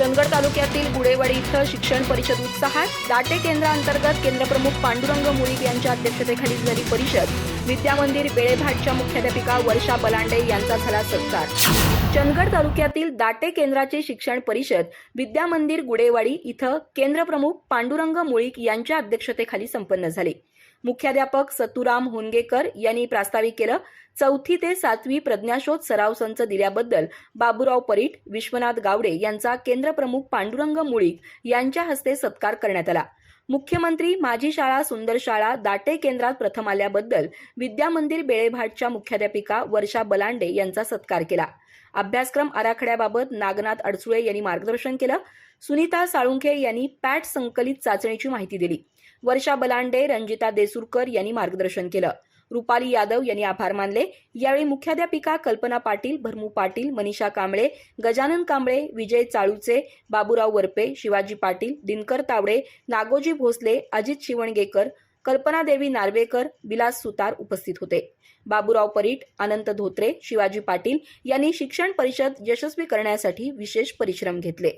चंदगड तालुक्यातील गुडेवाडी इथं शिक्षण परिषद उत्साहात दाटे केंद्रांतर्गत केंद्रप्रमुख पांडुरंग मुळीक यांच्या अध्यक्षतेखाली झाली परिषद. विद्यामंदिर बेळेभाटच्या मुख्याध्यापिका वर्षा बलांडे यांचा झाला सत्कार. चंदगड तालुक्यातील दाटे केंद्राची शिक्षण परिषद विद्यामंदिर गुडेवाडी इथं केंद्रप्रमुख पांडुरंग मुळीक यांच्या अध्यक्षतेखाली संपन्न झाली. मुख्याध्यापक सतुराम होनगेकर यांनी प्रास्ताविक केलं चौथी ते सातवी प्रज्ञाशोध सराव संच दिल्याबद्दल बाबुराव परीट विश्वनाथ गावडे यांचा केंद्र प्रमुख पांडुरंग मुळीक यांच्या हस्ते सत्कार करण्यात आला. मुख्यमंत्री माझी शाळा सुंदर शाळा दाटे केंद्रात प्रथम आल्याबद्दल विद्यामंदिर बेळेभाटच्या मुख्याध्यापिका वर्षा बलांडे यांचा सत्कार केला. अभ्यासक्रम आराखड्याबाबत नागनाथ अडसुळे यांनी मार्गदर्शन केलं. सुनीता साळुंखे यांनी पॅट संकलित चाचणीची माहिती दिली. वर्षा बलांडे रंजिता देसुरकर यांनी मार्गदर्शन केलं. रुपाली यादव यांनी आभार मानले. यावेळी मुख्याध्यापिका कल्पना पाटील भरमू पाटील मनीषा कांबळे गजानन कांबळे विजय चाळूचे बाबूराव वरपे शिवाजी पाटील दिनकर तावडे नागोजी भोसले अजित शिवणगेकर कल्पना देवी नार्वेकर विलास सुतार उपस्थित होते. बाबूराव परीट अनंत धोत्रे शिवाजी पाटील यांनी शिक्षण परिषद यशस्वी करण्यासाठी विशेष परिश्रम घेतले.